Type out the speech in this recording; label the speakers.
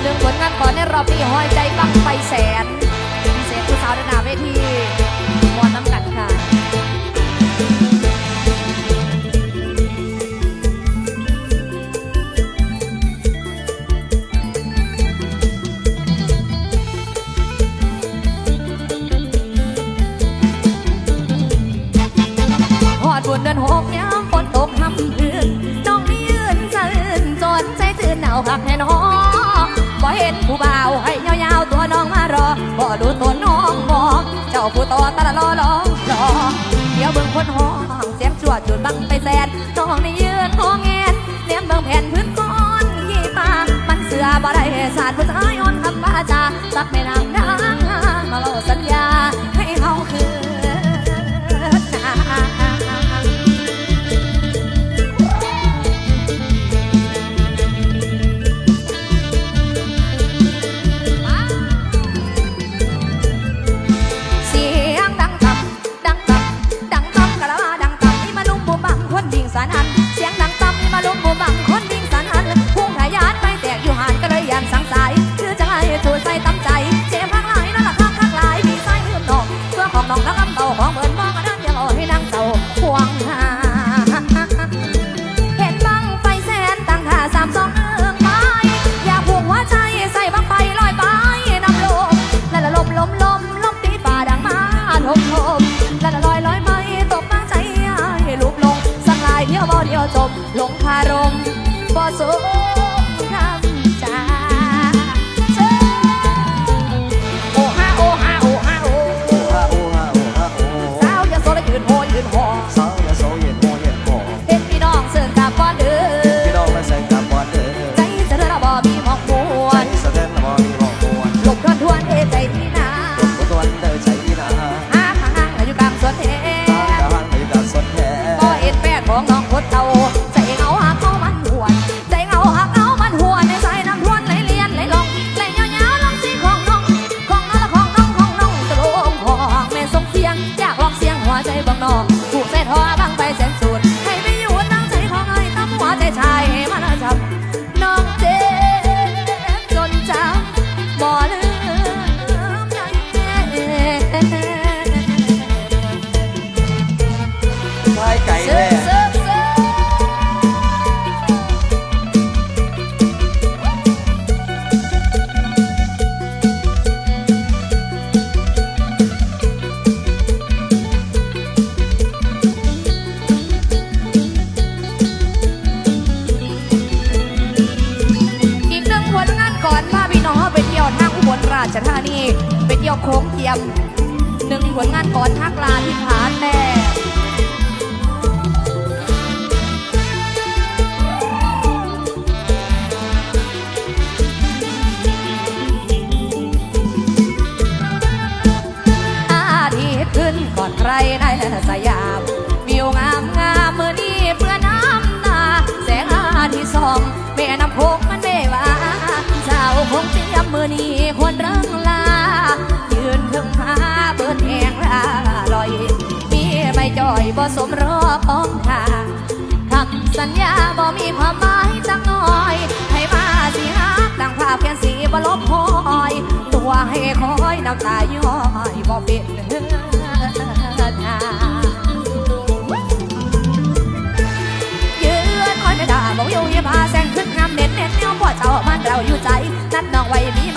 Speaker 1: เรื่องผลงานก่อนในรอบนี้ห้อยใจบังไฟแสนพิเศษผู้สาวในหน้าเวที หลงพารม
Speaker 2: บ่
Speaker 1: สน ธานีไปเที่ยวโค้งเทียมหนึ่งผลงานก่อนทักลาที่ผ่านแต่ บ่สมรอบอมทางคำสัญญาบ่มีความหมายจังหน่อย ให้มาสิฮักดังภาพแค่สีบ่ลบหอย ตัวให้คอยน้ำตาย้อยบ่เป็นเฮือนายืนคอยไม่ได้าบ่อยู่ยี่พาแสงขึ้นงามเด็ดเน็ตเนี่ยพ่อเจ้ามันเราอยู่ใจ นัดน้องไว้มี